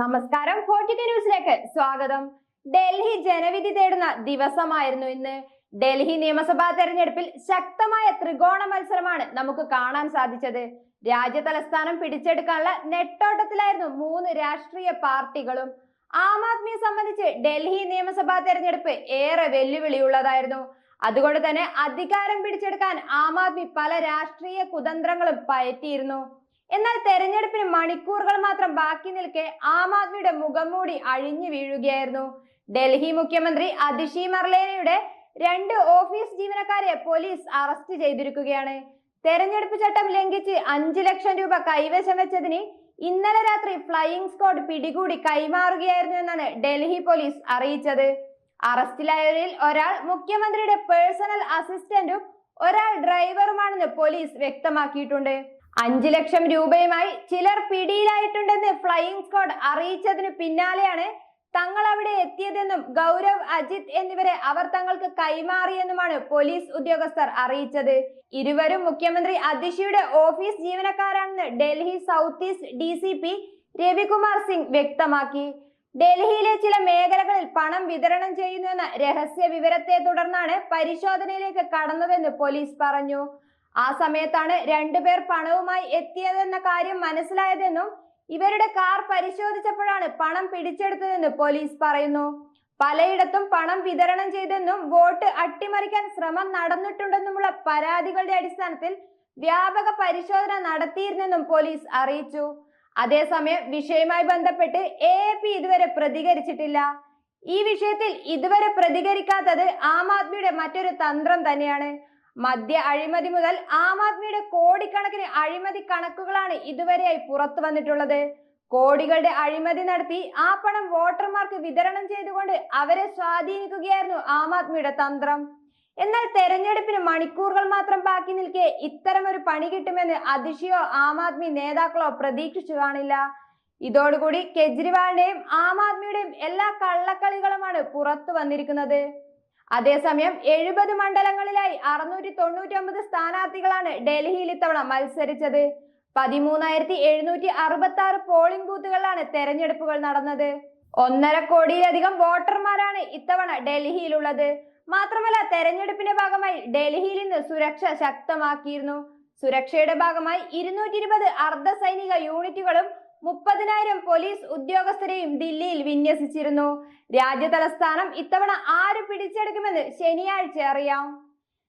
നമസ്കാരം. ഫോർട്ടിക്ക ന്യൂസിലേക്ക് സ്വാഗതം. ഡൽഹി ജനവിധി തേടുന്ന ദിവസമായിരുന്നു ഇന്ന്. ഡൽഹി നിയമസഭാ തെരഞ്ഞെടുപ്പിൽ ശക്തമായ ത്രികോണ മത്സരമാണ് നമുക്ക് കാണാൻ സാധിച്ചത്. രാജ്യ തലസ്ഥാനം പിടിച്ചെടുക്കാനുള്ള നെട്ടോട്ടത്തിലായിരുന്നു മൂന്ന് രാഷ്ട്രീയ പാർട്ടികളും. ആം ആദ്മിയെ സംബന്ധിച്ച് ഡൽഹി നിയമസഭാ തെരഞ്ഞെടുപ്പ് ഏറെ വെല്ലുവിളിയുള്ളതായിരുന്നു. അതുകൊണ്ട് തന്നെ അധികാരം പിടിച്ചെടുക്കാൻ ആം ആദ്മി പല രാഷ്ട്രീയ കുതന്ത്രങ്ങളും പയറ്റിയിരുന്നു. എന്നാൽ തെരഞ്ഞെടുപ്പിന് മണിക്കൂറുകൾ മാത്രം ബാക്കി നിൽക്കെ ആം ആദ്മിയുടെ മുഖംമൂടി അഴിഞ്ഞു വീഴുകയായിരുന്നു. ഡൽഹി മുഖ്യമന്ത്രി അതിഷി മർലേനയുടെ രണ്ട് ഓഫീസ് ജീവനക്കാരെ പോലീസ് അറസ്റ്റ് ചെയ്തിരിക്കുകയാണ്. തെരഞ്ഞെടുപ്പ് ചട്ടം ലംഘിച്ച് അഞ്ചു ലക്ഷം രൂപ കൈവശം വെച്ചതിന് ഇന്നലെ രാത്രി ഫ്ലൈയിങ് സ്ക്വാഡ് പിടികൂടി കൈമാറുകയായിരുന്നു എന്നാണ് ഡൽഹി പോലീസ് അറിയിച്ചത്. അറസ്റ്റിലായവരിൽ ഒരാൾ മുഖ്യമന്ത്രിയുടെ പേഴ്സണൽ അസിസ്റ്റന്റും ഒരാൾ ഡ്രൈവറുമാണെന്ന് പോലീസ് വ്യക്തമാക്കിയിട്ടുണ്ട്. അഞ്ചു ലക്ഷം രൂപയുമായി ചിലർ പിടിയിലായിട്ടുണ്ടെന്ന് ഫ്ലൈയിങ് സ്ക്വാഡ് അറിയിച്ചതിനു പിന്നാലെയാണ് തങ്ങൾ അവിടെ എത്തിയതെന്നും ഗൗരവ് അജിത് എന്നിവരെ അവർ തങ്ങൾക്ക് കൈമാറിയെന്നുമാണ് പോലീസ് ഉദ്യോഗസ്ഥർ അറിയിച്ചത്. ഇരുവരും മുഖ്യമന്ത്രി അതിഷിയുടെ office ജീവനക്കാരാണെന്ന് Delhi south east D C P Ravikumar Singh വ്യക്തമാക്കി. ഡൽഹിയിലെ ചില മേഖലകളിൽ പണം വിതരണം ചെയ്യുന്നുവെന്ന രഹസ്യ വിവരത്തെ തുടർന്നാണ് പരിശോധനയിലേക്ക് കടന്നതെന്ന് പോലീസ് പറഞ്ഞു. ആ സമയത്താണ് രണ്ടുപേർ പണവുമായി എത്തിയതെന്ന കാര്യം മനസ്സിലായതെന്നും ഇവരുടെ കാർ പരിശോധിച്ചപ്പോഴാണ് പണം പിടിച്ചെടുത്തതെന്ന് പോലീസ് പറയുന്നു. പലയിടത്തും പണം വിതരണം ചെയ്തെന്നും വോട്ട് അട്ടിമറിക്കാൻ ശ്രമം നടന്നിട്ടുണ്ടെന്നുമുള്ള പരാതികളുടെ അടിസ്ഥാനത്തിൽ വ്യാപക പരിശോധന നടത്തിയിരുന്നെന്നും പോലീസ് അറിയിച്ചു. അതേസമയം വിഷയവുമായി ബന്ധപ്പെട്ട് എ പി ഇതുവരെ പ്രതികരിച്ചിട്ടില്ല. ഈ വിഷയത്തിൽ ഇതുവരെ പ്രതികരിക്കാത്തത് ആം ആദ്മിയുടെ മറ്റൊരു തന്ത്രം തന്നെയാണ്. മദ്യ അഴിമതി മുതൽ ആം ആദ്മിയുടെ കോടിക്കണക്കിന് അഴിമതി കണക്കുകളാണ് ഇതുവരെയായി പുറത്തു വന്നിട്ടുള്ളത്. കോടികളുടെ അഴിമതി നടത്തി ആ പണം വോട്ടർമാർക്ക് വിതരണം ചെയ്തുകൊണ്ട് അവരെ സ്വാധീനിക്കുകയായിരുന്നു ആം ആദ്മിയുടെ തന്ത്രം. എന്നാൽ തെരഞ്ഞെടുപ്പിന് മണിക്കൂറുകൾ മാത്രം ബാക്കി നിൽക്കെ ഇത്തരമൊരു പണി കിട്ടുമെന്ന് അതിശയോ ആം ആദ്മി നേതാക്കളോ പ്രതീക്ഷിച്ചു കാണില്ല. ഇതോടുകൂടി കെജ്രിവാളിന്റെയും ആം ആദ്മിയുടെയും എല്ലാ കള്ളക്കളികളുമാണ് പുറത്തു വന്നിരിക്കുന്നത്. അതേസമയം എഴുപത് മണ്ഡലങ്ങളിലായി അറുന്നൂറ്റി തൊണ്ണൂറ്റി സ്ഥാനാർത്ഥികളാണ് ഡൽഹിയിൽ ഇത്തവണ മത്സരിച്ചത്. പതിമൂന്നായിരത്തി എഴുന്നൂറ്റി അറുപത്തി ആറ് പോളിംഗ് ബൂത്തുകളിലാണ് തെരഞ്ഞെടുപ്പുകൾ നടന്നത്. ഒന്നര കോടിയിലധികം വോട്ടർമാരാണ് ഇത്തവണ ഡൽഹിയിലുള്ളത്. മാത്രമല്ല തെരഞ്ഞെടുപ്പിന്റെ ഭാഗമായി ഡൽഹിയിൽ ഇന്ന് സുരക്ഷ ശക്തമാക്കിയിരുന്നു. സുരക്ഷയുടെ ഭാഗമായി ഇരുന്നൂറ്റി ഇരുപത് അർദ്ധ സൈനിക യൂണിറ്റുകളും മുപ്പതിനായിരം പോലീസ് ഉദ്യോഗസ്ഥരെയും ദില്ലിയിൽ വിന്യസിച്ചിരുന്നു. രാജ്യ തലസ്ഥാനം ഇത്തവണ ആര് പിടിച്ചെടുക്കുമെന്ന് ശനിയാഴ്ച അറിയാം.